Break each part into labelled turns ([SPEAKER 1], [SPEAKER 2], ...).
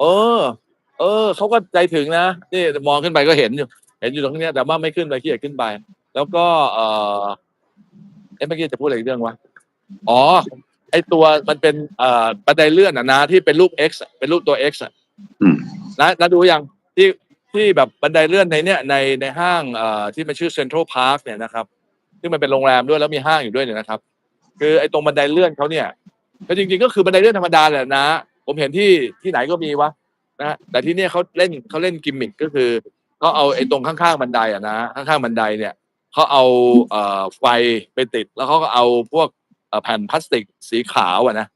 [SPEAKER 1] เออ เออเขาก็ใจถึงนะนี่มองขึ้นไปก็เห็นอยู่ เห็นอยู่ตรงเนี้ยแต่ว่าไม่ขึ้นไปขี้เกียจขึ้นไป แล้วก็ เออเอ๊ะเมื่อกี้จะพูดอะไรอีกเรื่องวะอ๋อ ไอตัวมันเป็นเอ่อบันไดเลื่อนอะนะที่เป็นรูป X อะเป็นรูปตัว X อะ
[SPEAKER 2] อืม
[SPEAKER 1] นะนะดูยังที่ที่แบบบันไดเลื่อนในเนี้ยในในห้างเอ่อที่มันชื่อเซ็นทรัลพาร์คเนี่ยนะครับ ซึ่งมันเป็นโรงแรมด้วยแล้วมีห้างอยู่ด้วยเนี่ยนะครับ คือไอ้ตรงบันไดเลื่อนเขาเนี่ยก็จริงๆก็คือบันไดเลื่อนธรรมดาแหละนะ ผมเห็นที่ที่ไหนก็มีวะนะแต่ที่เนี่ยเขาเล่นเขาเล่นกิมมิคก็คือเขาเอาไอ้ตรงข้างๆบันไดอะนะข้างๆบันไดเนี่ยเขาเอาเอ่อไฟไปติด แล้วเขาก็เอาพวกแผ่นพลาสติกสีขาวอะนะ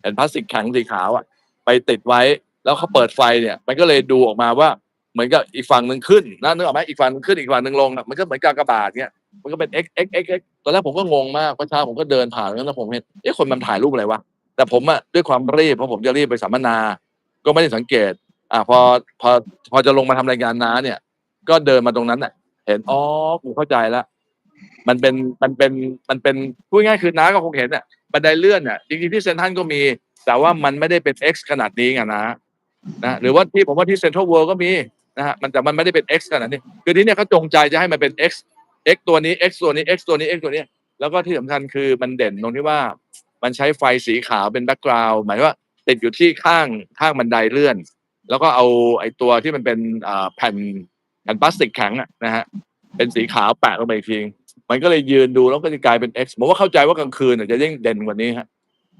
[SPEAKER 1] แผ่นพลาสติกแข็งสีขาวอะไปติดไว้แล้วเขาเปิดไฟเนี่ย มันก็เลยดูออกมาว่าเหมือนกับอีกฝั่งหนึ่งขึ้นนะนึกออกไหมอีกฝั่งหนึ่งขึ้นอีกฝั่งหนึ่งลงมันก็เหมือนกากระบาทเนี่ยมันก็เป็น x x x x ตอนแรกผมก็งงมากเมื่อเช้าผมก็เดินผ่านแล้วผมเห็นเอ๊ะคนมันถ่ายรูปอะไรวะ แต่ผมอะด้วยความรีบเพราะผมจะรีบไปสัมมนา ก็ไม่ได้สังเกต อ่าพอพอพอจะลงมาทำรายงานน้าเนี่ย ก็เดินมาตรงนั้นน่ะ เห็นอ๋อกูเข้าใจแล้วมันเป็นมันเป็นมันเป็นพูดง่ายคือน้าก็คงเห็นอะบันไดเลื่อนอะจริงๆที่เซนทัลก็มี แต่ว่ามันไม่ได้เป็น X ขนาดนี้ไงนะนะหรือว่าที่ผมว่าที่เซ็นทรัลเวิลด์ก็มีนะฮะมันแต่มันไม่ได้เป็น X ขนาดนี้ คือที่เนี่ยเขาจงใจจะให้มันเป็น X X ตัวนี้ X ตัวนี้ X ตัวนี้ X ตัวนี้ แล้วก็ที่สำคัญคือมันเด่นตรงที่ว่า มันใช้ไฟสีขาวเป็นแบ็กกราวด์หมายว่าติดอยู่ที่ข้างข้างบันไดเลื่อน แล้วก็เอาไอ้ตัวที่มันเป็นแผ่นแผ่นพลาสติกแข็งนะฮะเป็นสีขาวแปะลงไปอีกทีมันก็เลยยืนดูแล้วก็จะกลายเป็น X ผมว่าเข้าใจว่ากลางคืนจะยิ่งเด่นกว่านี้ฮะ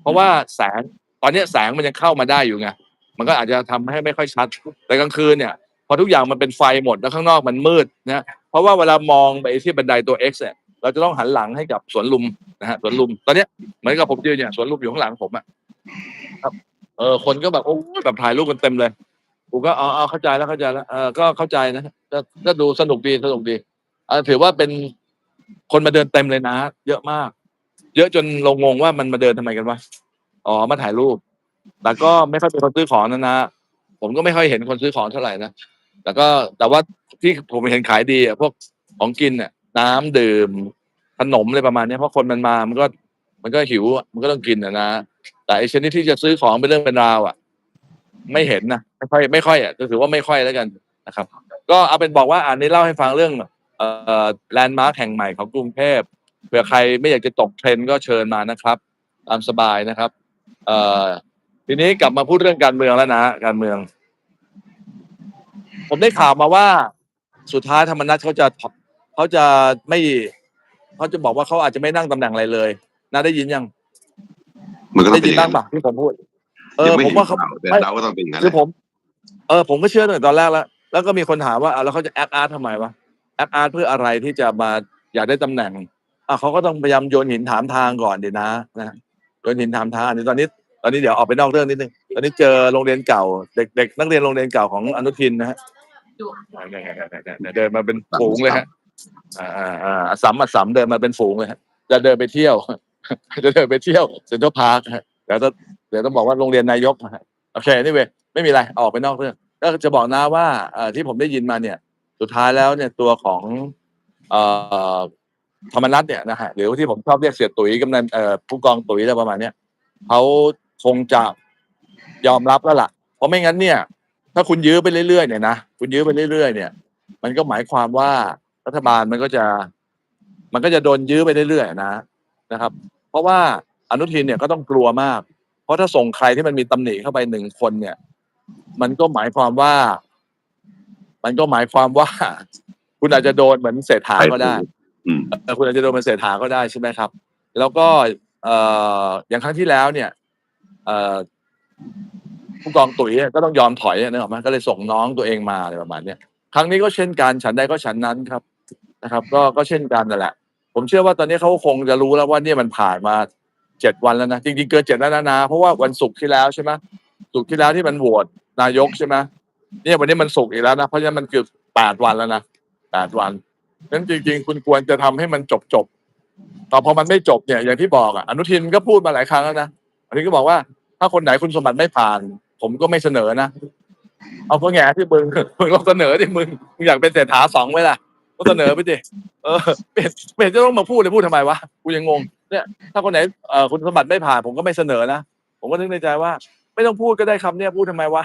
[SPEAKER 1] เพราะว่าแสงตอนนี้แสงมันยังเข้ามาได้อยู่ไงมันก็อาจจะทำให้ไม่ค่อยชัด แต่กลางคืนเนี่ยพอทุกอย่างมันเป็นไฟหมดแล้วข้างนอกมันมืดนะเพราะว่าเวลามองไปที่บันไดตัว X เนี่ย เราจะต้องหันหลังให้กับสวนลุมนะฮะสวนลุม ตอนเนี้ยเหมือนกับผมยืนเนี่ยสวนลุมอยู่ข้างหลังผมอะครับเออคนก็แบบโอ้แบบถ่ายรูปกันเต็มเลยผมก็เอาเอาเข้าใจแล้วเข้าใจแล้วเออก็เข้าใจนะก็ก็ดูสนุกดีสนุกดีเออถือว่าเป็นคนมาเดินเต็มเลยนะ เยอะมาก เยอะจนเรางงว่ามันมาเดินทำไมกันวะอ๋อมาถ่ายรูป แต่ก็ไม่ค่อยเป็นคนซื้อของนะนะผมก็ไม่ค่อยเห็นคนซื้อของเท่าไหร่นะแต่ก็แต่ว่าที่ผมเห็นขายดีอะพวกของกินเนี่ยน้ำดื่ม นมอะไรประมาณนี้เพราะคนมันมามันก็ มันก็หิวมันก็ต้องกินอะนะแต่ไอ้ชนิดที่จะซื้อของเป็นเรื่องเป็นราวอะ ไม่เห็นนะไม่ค่อย ไม่ค่อยอะก็ถือว่าไม่ค่อยแล้วกันนะครับ ก็เอาเป็นบอกว่าอ่านนี้เล่าให้ฟังเรื่องเอ่อแลนด์มาร์คแห่งใหม่ของกรุงเทพเผื่อใครไม่อยากจะตกเทรนก็เชิญมานะครับตามสบายนะครับ เอ่อทีนี้กลับมาพูดเรื่องการเมืองแล้วนะการเมือง ผมได้ข่าวมาว่าสุดท้ายธรรมนัฐเขาจะเขาจะไม่ เขาจะบอกว่าเขาอาจจะไม่นั่งตำแหน่งอะไรเลยน่าได้ยินยัง
[SPEAKER 2] มันก็ต้อ
[SPEAKER 1] ได้
[SPEAKER 2] งเป็
[SPEAKER 1] ยิ
[SPEAKER 2] น
[SPEAKER 1] น
[SPEAKER 2] อย่า
[SPEAKER 1] บ้างง
[SPEAKER 2] นั้น
[SPEAKER 1] ปะที่ผมพูด เอ
[SPEAKER 2] ยั
[SPEAKER 1] อง
[SPEAKER 2] ไม่
[SPEAKER 1] ผม
[SPEAKER 2] เห็น
[SPEAKER 1] ว่าเขา
[SPEAKER 2] ข่าวแต่
[SPEAKER 1] ไม่
[SPEAKER 2] เราก็ต้องเป็นอย่างนั้น
[SPEAKER 1] คือ
[SPEAKER 2] แหละ
[SPEAKER 1] ผม เออผมก็เชื่อตั้งแต่ตอนแรกแล้ว แล้วก็มีคนถามว่าอะแล้วเขาจะแอคอาร์ตทำไมวะแอคอาร์ตเพื่ออะไรที่จะมาอยากได้ตำแหน่งอะเขาก็ต้องพยายามโยนหินถามทางก่อนเดี๋ยวนะนะโยนหินถามทางอันนี้ตอนนี้ ตอนนี้เดี๋ยวออกไปนอกเรื่องนิดนึงตอนนี้เจอโรงเรียนเก่า เด็กเด็กนักเรียนโรงเรียนเก่าของอนุทินนะฮะเนี่ยเดินมาเป็นฝูงเลยฮะ อ่าอ่าอ่าสสัมอัสสัมเดินมาเป็นฝูงเลยฮะจะเดินไปเที่ยว จะเดินไปเที่ยวเซ็นทรัลพาร์คฮะเดี๋ยวต้องเดี๋ยวต้องบอกว่าโรงเรียนนายกนะโอเคนี่เว้ยไม่มีอะไรออกไปนอกเรื่องก็จะบอกนะว่าเอ่อที่ผมได้ยินมาเนี่ย สุดท้ายแล้วเนี่ยตัวของเอ่อธรรมนัฐเนี่ยนะฮะหรือที่ผมชอบเรียกเสียตุ๋ยกำนันเอ่อผู้กองตุ๋ยอะไรประมาณเนี้ยเขาคงจะยอมรับแล้วล่ะ เพราะไม่งั้นเนี่ย ถ้าคุณยื้อไปเรื่อยๆเนี่ยนะคุณยื้อไปเรื่อยๆเนี่ย มันก็หมายความว่า รัฐบาลมันก็จะ มันก็จะโดนยื้อไปเรื่อยๆนะนะครับ เพราะว่าอนุทินเนี่ยก็ต้องกลัวมาก เพราะถ้าส่งใครที่มันมีตำหนิเข้าไปหนึ่งคนเนี่ย มันก็หมายความว่า มันก็หมายความว่า คุณอาจจะโดนเหมือนเศรษฐาก็ได้
[SPEAKER 2] อืม
[SPEAKER 1] เออคุณอาจจะโดนเป็นเศรษฐาก็ได้ใช่ไหมครับ แล้วก็เอ่ออย่างครั้งที่แล้วเนี่ย เอ่อผู้กองตุ๋ยก็ต้องยอมถอยนึกออกไหมก็เลยส่งน้องตัวเองมาอะไรประมาณเนี้ยครั้งนี้ก็เช่นกันฉันใดก็ฉันนั้นครับ นะครับ ก็ก็เช่นกันนั่นแหละ ผมเชื่อว่าตอนนี้เขาคงจะรู้แล้วว่าเนี่ยมันผ่านมาเจ็ดวันแล้วนะจริงๆเกินเจ็ดแล้วนะนะเพราะว่าวันศุกร์ที่แล้วใช่ไหมศุกร์ที่แล้วที่มันโหวตนายกใช่ไหมเนี่ยวันนี้มันศุกร์อีกแล้วนะเพราะฉะนั้นมันเกือบแปดวันแล้วนะแปดวันนั้นจริง ๆ คุณควรจะทำให้มันจบจบๆแต่พอมันไม่จบเนี่ยอย่างที่บอกอะอนุทินก็พูดมาหลายครั้งแล้วนะอนุทินก็บอกว่า ถ้าคนไหนคุณสมบัติไม่ผ่าน ผมก็ไม่เสนอนะเอาเพราะแง่ที่มึงมึงลองเสนอดิมึงมึงอยากเป็นเศรษฐาสองไหมล่ะ ก็เสนอไปดิเออเป็นเป็นจะต้องมาพูดเลยพูดทำไมวะกูยังงงเนี่ยถ้าคนไหนเอ่อคุณสมบัติไม่ผ่านผมก็ไม่เสนอนะผมก็นึกในใจว่า ไม่ต้องพูดก็ได้คำเนี่ยพูดทำไมวะ